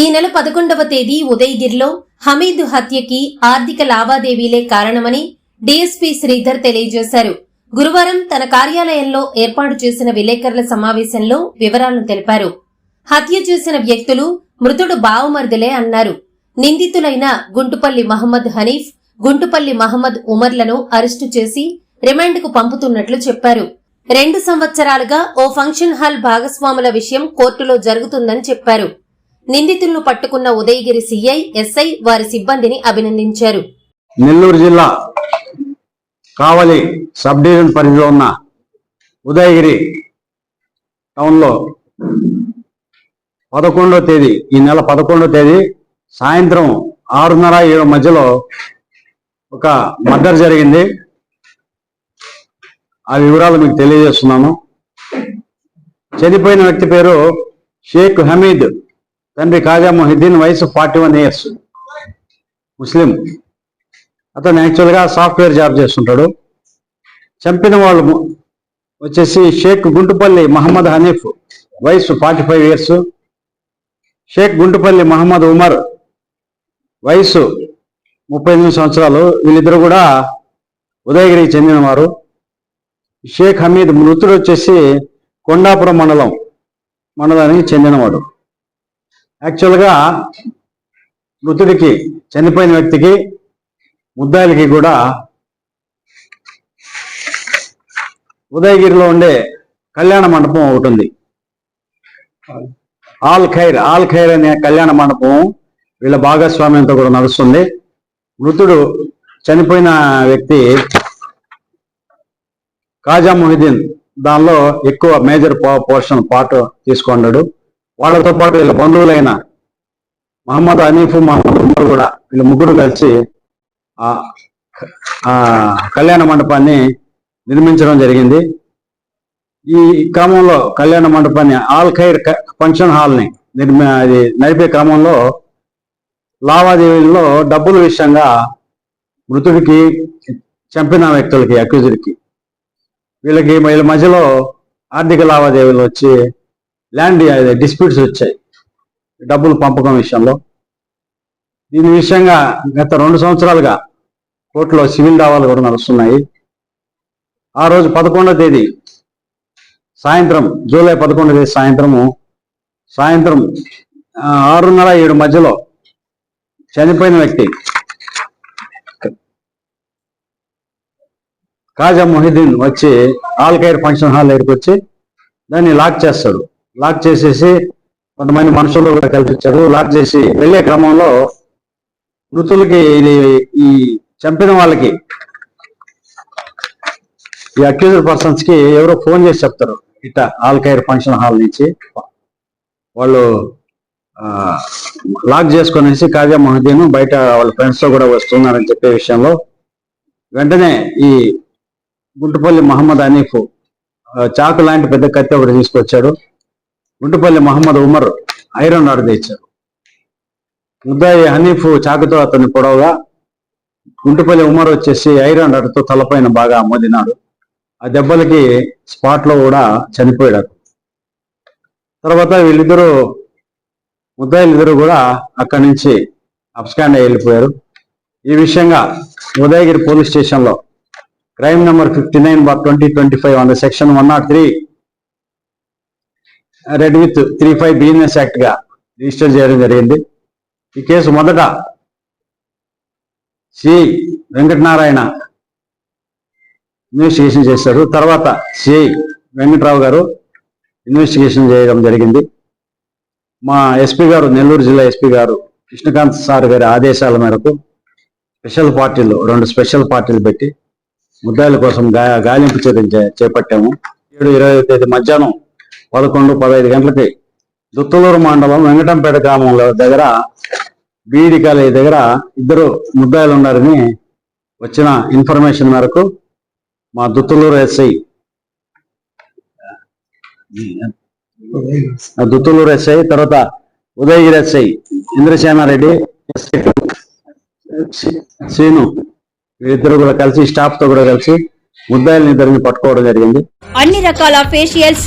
ఈ నెల పదకొండవ తేదీ ఉదయగిరిలో హమీద్ హత్యకి ఆర్థిక లావాదేవీలే కారణమని డీఎస్పీ శ్రీధర్ తెలియజేశారు. గురువారం తన కార్యాలయంలో ఏర్పాటు చేసిన విలేకరుల సమావేశంలో వివరాలను తెలిపారు. హత్య చేసిన వ్యక్తులు మృతుడు బావమర్దులే అన్నారు. నిందితులైన గుంటుపల్లి మహమ్మద్ హనీఫ్ గుంటుపల్లి మహమ్మద్ ఉమర్లను అరెస్టు చేసి రిమాండ్కు పంపుతున్నట్లు చెప్పారు. రెండు సంవత్సరాలుగా ఓ ఫంక్షన్ హాల్ భాగస్వాముల విషయం కోర్టులో జరుగుతుందని చెప్పారు. నిందితులను పట్టుకున్న ఉదయగిరి సిఐ ఎస్ఐ వారి సిబ్బందిని అభినందించారు. నెల్లూరు జిల్లా కావలి సబ్ డివిజన్ పరిధిలో ఉన్న ఉదయగిరి టౌన్లో పదకొండో తేదీ ఈ నెల పదకొండో తేదీ సాయంత్రం ఆరున్నర ఏడు మధ్యలో ఒక మర్డర్ జరిగింది. ఆ వివరాలు మీకు తెలియజేస్తున్నాను. చనిపోయిన వ్యక్తి పేరు షేక్ హమీద్ తండ్రి కాజా మొహిద్దీన్ వయసు ఫార్టీ వన్ ఇయర్స్. ముస్లిం. అతను యాక్చువల్గా సాఫ్ట్వేర్ జాబ్ చేస్తుంటాడు. చంపిన వాళ్ళు వచ్చేసి షేక్ గుంటుపల్లి మహమ్మద్ హనీఫ్ వయసు forty five years. Sheikh Guntupalli Mohammed Umar వయసు ముప్పై ఎనిమిది సంవత్సరాలు. వీళ్ళిద్దరు కూడా ఉదయగిరికి చెందినవారు. షేక్ హమీద్ మృతుడు వచ్చేసి కొండాపురం మండలం మండలానికి చెందినవాడు. యాక్చువల్గా మృతుడికి చనిపోయిన వ్యక్తికి ముద్దాయిలకి కూడా ఉదయగిరిలో ఉండే కళ్యాణ మండపం ఒకటి ఉంది. ఆల్ ఖైర్ ఆల్ ఖైర్ అనే కళ్యాణ మండపం వీళ్ళ భాగస్వామ్యంతో కూడా నడుస్తుంది. మృతుడు చనిపోయిన వ్యక్తి కాజా మొహిద్దీన్ దానిలో ఎక్కువ మేజర్ పోర్షన్ పార్ట్ తీసుకున్నాడు వాళ్ళతో పాటు వీళ్ళ బంధువులైన మహమ్మద్ హనీఫ్ మహమ్మద్ ఉమర్ కూడా వీళ్ళ ముగ్గురు కలిసి ఆ కళ్యాణ మండపాన్ని నిర్మించడం జరిగింది. ఈ క్రమంలో కళ్యాణ మండపాన్ని ఆల్ ఖైర్ క- ఫంక్షన్ హాల్ని నిర్మి అది నడిపే క్రమంలో లావాదేవీల్లో డబ్బుల విషయంగా మృతుడికి చంపిన వ్యక్తులకి అక్యూజుడికి వీళ్ళకి వీళ్ళ మధ్యలో ఆర్థిక లావాదేవీలు వచ్చి ల్యాండ్ డిస్ప్యూట్స్ వచ్చాయి. డబ్బులు పంపకం విషయంలో. దీని విషయంగా గత రెండు సంవత్సరాలుగా కోర్టులో సివిల్ దావాలు కూడా నడుస్తున్నాయి. ఆ రోజు పదకొండో తేదీ సాయంత్రం జూలై పదకొండో తేదీ సాయంత్రము సాయంత్రం ఆరున్నర ఏడు మధ్యలో చనిపోయిన వ్యక్తి కాజా మొహిద్దీన్ వచ్చి ఆల్కైర్ ఫంక్షన్ హాల్ దగ్గరికి వచ్చి దాన్ని లాక్ చేస్తాడు. లాక్ చేసేసి కొంతమంది మనుషులు కూడా కల్పించారు లాక్ చేసి వెళ్ళే క్రమంలో మృతులకి ఇది ఈ చంపిన వాళ్ళకి ఈ అక్యూజ్డ్ పర్సన్స్కి ఎవరో ఫోన్ చేసి చెప్తారు. ఇట్ట ఆల్కైర్ ఫంక్షన్ హాల్ నుంచి వాళ్ళు లాక్ చేసుకునేసి కాజా మహదీన్ బయట వాళ్ళ ఫ్రెండ్స్తో కూడా వస్తున్నారని చెప్పే విషయంలో వెంటనే ఈ గుంటుపల్లి మహమ్మద్ అనీఫ్ చాకు లాంటి పెద్ద కత్తి ఒకటి తీసుకొచ్చాడు. గుంటుపల్లి మహమ్మద్ ఉమర్ ఐరన్ రాడ్ తెచ్చారు. ముద్దాయి హనీఫ్ చాకుతో అతన్ని పొడవగా గుంటుపల్లి ఉమర్ వచ్చేసి ఐరన్ రాడ్తో తలపైన బాగా అమ్మదినాడు. ఆ దెబ్బలకి స్పాట్లో కూడా చనిపోయాడు. తర్వాత వీళ్ళిద్దరూ ముద్దాయిలిద్దరూ కూడా అక్కడి నుంచి అప్స్కాండ్ వెళ్ళిపోయారు. ఈ విషయంగా ఉదయగిరి పోలీస్ స్టేషన్లో crime number fifty nine bar twenty twenty five and section one nought three read with three five business యాక్ట్గా register చేయడం జరిగింది. ఈ కేసు మొదట సి వెంకటనారాయణ ఇన్వెస్టిగేషన్ చేశారు. తర్వాత సిఐ వెంకట్రావు గారు ఇన్వెస్టిగేషన్ చేయడం జరిగింది. మా ఎస్పీ గారు నెల్లూరు జిల్లా ఎస్పీ గారు కృష్ణకాంత్ సార్ గారి ఆదేశాల మేరకు స్పెషల్ పార్టీలు రెండు స్పెషల్ పార్టీలు పెట్టి ముద్దాయిల కోసం గా గాలింపు చర్య చేపట్టాము. ఏడు ఇరవై తేదీ మధ్యాహ్నం పదకొండు పదహైదు గంటలకి దుత్తలూరు మండలం వెంకటంపేట గ్రామంలో దగ్గర బీడి కాలేజీ దగ్గర ఇద్దరు ముద్దాయిలు ఉన్నారని వచ్చిన ఇన్ఫర్మేషన్ మేరకు మా దుత్తలూరు ఎస్ఐ దుత్తలూరు ఎస్ఐ తర్వాత ఉదయగిరి ఎస్ఐ ఇంద్రసేనారెడ్డి ఎస్ఐ శ్రీను వీరిద్దరు కూడా కలిసి స్టాఫ్తో కూడా కలిసి ముద్దాయిలని ఇద్దరిని పట్టుకోవడం జరిగింది. అన్ని రకాల ఫేషియల్స్